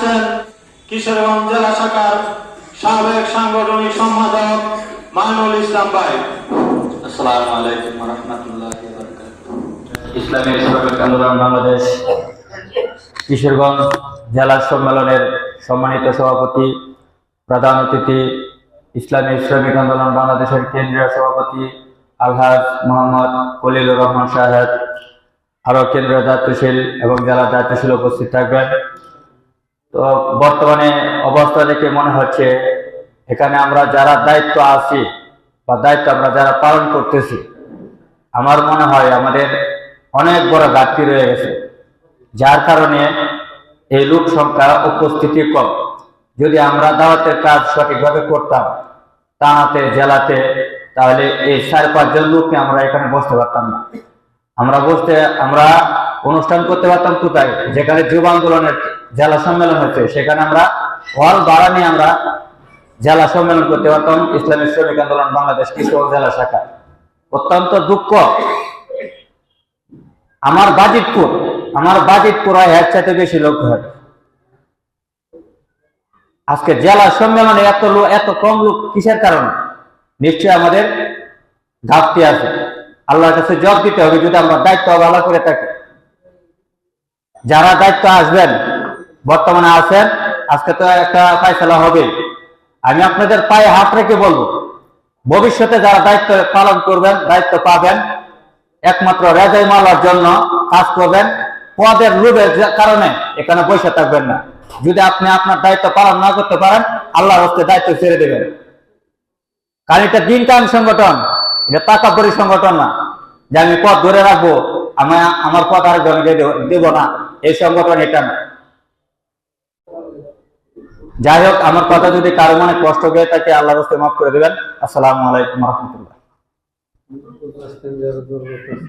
আছেন কিশোরগঞ্জ জেলা শাখার সাবেক সাংগঠনিক সম্পাদক মাইনুল ইসলাম ভাই। আসসালামু আলাইকুম আন্দোলন বাংলাদেশ কিশোরগঞ্জ জেলা সম্মেলনের সম্মানিত সভাপতি, প্রধান অতিথি, ইসলামী শ্রমিক আন্দোলন বাংলাদেশের কেন্দ্রীয় সভাপতি আলহাজ মোহাম্মদ কলিলুর রহমান সাহেব। আরও কেন্দ্রীয় দায়িত্বশীল এবং জেলা দায়িত্বশীল উপস্থিত থাকবেন। তো বর্তমানে অবস্থা দেখে মনে হচ্ছে এখানে আমরা যারা দায়িত্ব আছি বা দায়িত্ব আমরা যারা পালন করতেছি, আমার মনে হয় আমাদের অনেক বড় ঘাটতি রয়ে গেছে, যার কারণে এই লোক সংখ্যা উপস্থিতি কম। যদি আমরা দাওয়াতের কাজ সঠিকভাবে করতাম, থানাতে, জেলাতে, তাহলে এই চার পাঁচজন লোককে আমরা এখানে বসতে পারতাম না। আমরা বসতে, আমরা অনুষ্ঠান করতে পারতাম কোথায়? যেখানে যুব আন্দোলনের জেলা সম্মেলন হচ্ছে সেখানে আমরা হল ভাড়া নিয়ে আমরা জেলা সম্মেলন করতে পারতাম, ইসলামী শ্রমিক আন্দোলন, বাংলাদেশ কৃষক জেলা শাখা। অত্যন্ত দুঃখ। আমার বাজিতপুর আমার বাজিতপুর হয়, এর চাইতে বেশি লোক হয়। আজকে জেলা সম্মেলনে এত লোক এত কম লোক কিসের কারণে? নিশ্চয়ই আমাদের ঘাটতি আছে। আল্লাহর কাছে জব দিতে হবে, যদি আমরা দায়িত্ব অবহেলা করে থাকি। যারা দায়িত্ব আসবেন, বর্তমানে আছেন, আজকে তো একটা ফাইসলা হবে। আমি আপনাদের পায়ে হাত রেখে বলব, ভবিষ্যতে যারা দায়িত্ব পালন করবেন, দায়িত্ব পাবেন, একমাত্র রেজাই মালার জন্য কাজ করবেন, পদের লোভের কারণে এখানে বসে থাকবেন না। যদি আপনি আপনার দায়িত্ব পালন না করতে পারেন, আল্লাহর হস্তে দায়িত্ব ছেড়ে দেবেন। কারণ এটা দিন কান সংগঠন, এটা টাকা পরি সংগঠন না। যে আমি পথ ধরে রাখব, আমি আমার পথ দেব- দেব না। এই সংগঠন এটা না। যাই হোক, আমার কথা যদি কারও মনে কষ্ট হয়ে থাকে, আল্লাহ রাস্তায় মাফ করে দেবেন। আসসালামু আলাইকুম রহমতুল্লাহ।